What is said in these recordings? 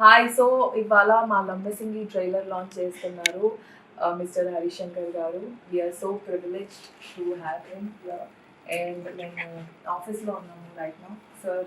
Hi so ఇవాళ మా Lambasingi trailer launch చేస్తున్నారు uh, mister Harishankar garu. We're so privilege to have him and మేము ఆఫీస్లో ఉన్నాము రైట్ నా sir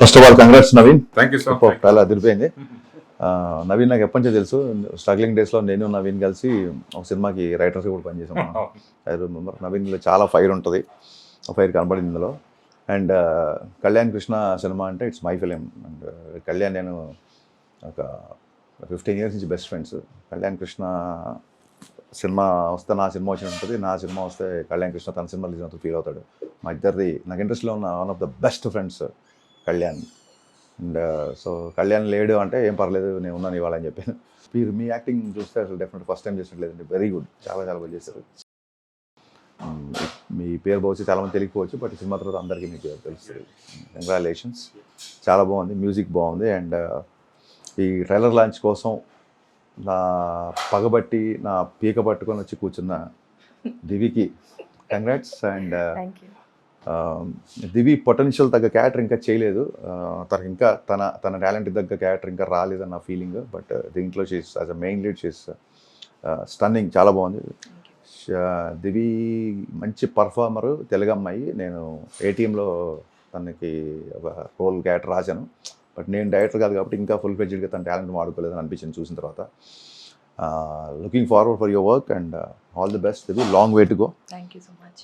first of all congrats Naveen. Thank you sir. చాలా అదిరిపోయింది. నవీన్ నాకు ఎప్పటి నుంచో తెలుసు. స్ట్రగ్లింగ్ డేస్లో నేను నవీన్ కలిసి ఒక సినిమాకి రైటర్స్ కూడా పనిచేసాం ఐ రిమెంబర్ నవీన్లో చాలా ఫైర్ ఉంటుంది. ఆ ఫైర్ కనబడింది ఇందులో. అండ్ కళ్యాణ్ కృష్ణ సినిమా అంటే it's my film and Kalyan నేను ఒక ఫిఫ్టీన్ ఇయర్స్ నుంచి best friends Kalyan Krishna cinema వస్తే నా సినిమా వచ్చినట్టు ఉంటుంది. నా సినిమా వస్తే కళ్యాణ్ కృష్ణ తన సినిమా రిలీజ్ అవుతుంది ఫీల్ అవుతాడు. మా ఇద్దరిది నాకు ఇంట్రెస్ట్లో ఉన్న one of the best friends Kalyan. And uh, so Kalyan లేడు అంటే ఏం పర్లేదు నేను ఉన్నాను ఇవాళ అని చెప్పాను మీరు మీ యాక్టింగ్ చూస్తే అసలు డెఫినెట్ ఫస్ట్ టైం చేసినట్లేదండి. వెరీ గుడ్ చాలా చాలా బాగా చేశారు. Um, మీ పేరు బహుశా చాలా మంది తెలియకపోవచ్చు బట్ సినిమా తర్వాత అందరికీ మీకు తెలుస్తుంది. కంగ్రాచులేషన్స్ చాలా బాగుంది. మ్యూజిక్ బాగుంది. అండ్ uh, ఈ ట్రైలర్ లాంచ్ కోసం నా పగబట్టి నా పీక పట్టుకొని వచ్చి కూర్చున్న దివికి. Congrats and uh, thank you Divi potential తగ్గ క్యారెక్టర్ ఇంకా చేయలేదు. ఆ, తనకి ఇంకా తన తన టాలెంట్ తగ్గ క్యారెక్టర్ ఇంకా రాలేదన్న ఫీలింగ్ బట్ దీంట్లో చేసి యాజ్ అ మెయిన్ లీడ్ చేసి స్టన్నింగ్ చాలా బాగుంది. దివి మంచి పర్ఫార్మర్ తెలుగు అమ్మాయి. నేను ఏటీఎంలో తనకి ఒక రోల్ క్యారెక్టర్ రాశాను. బట్ నేను డైరెక్టర్ కాదు కాబట్టి ఇంకా ఫుల్ ఫ్లెడ్జ్డ్గా తన టాలెంట్ వాడుకోలేదని అనిపించింది చూసిన తర్వాత. Looking forward for your work and all the best Divi long way to go thank you so much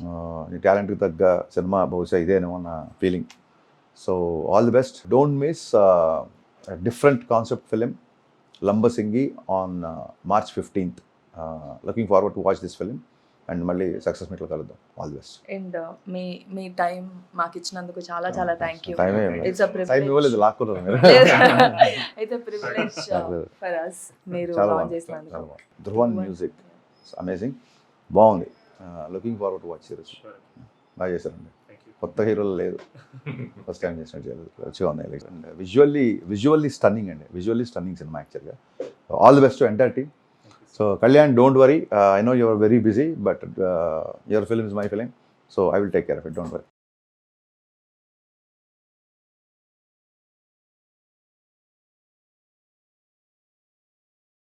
నీ టాలెంట్కి తగ్గ సినిమా బహుశా ఇదేనేమో నా feeling so all the best don't miss different concept film Lambasingi on March fifteenth looking forward to watch this film and మళ్ళీ success మీట్లో కలుద్దాం. All the best and మీ మీ టైం మాకు ఇచ్చినందుకు చాలా చాలా thank you time it's a time ఇవ్వలేదు ప్రివిలేజ్ లాక్కున్నారు మీరు. It's a privilege for us. మీరు లాంచ్ చేసినందుకు. ధ్రువన్ మ్యూజిక్ అమేజింగ్ బాగుంది. Looking forward to watch series బాగా చేశారండి కొత్త హీరోలు లేదు ఫస్ట్ టైం చేసినట్టు మంచిగా ఉన్నాయి like. And visually visually stunning అండి. విజువల్లీ స్టన్నింగ్ సినిమా యాక్చువల్గా all the best to entire team So Kalyan, don't worry. Uh, I know you are very busy, but uh, your film is my film, so I will take care of it. Don't worry.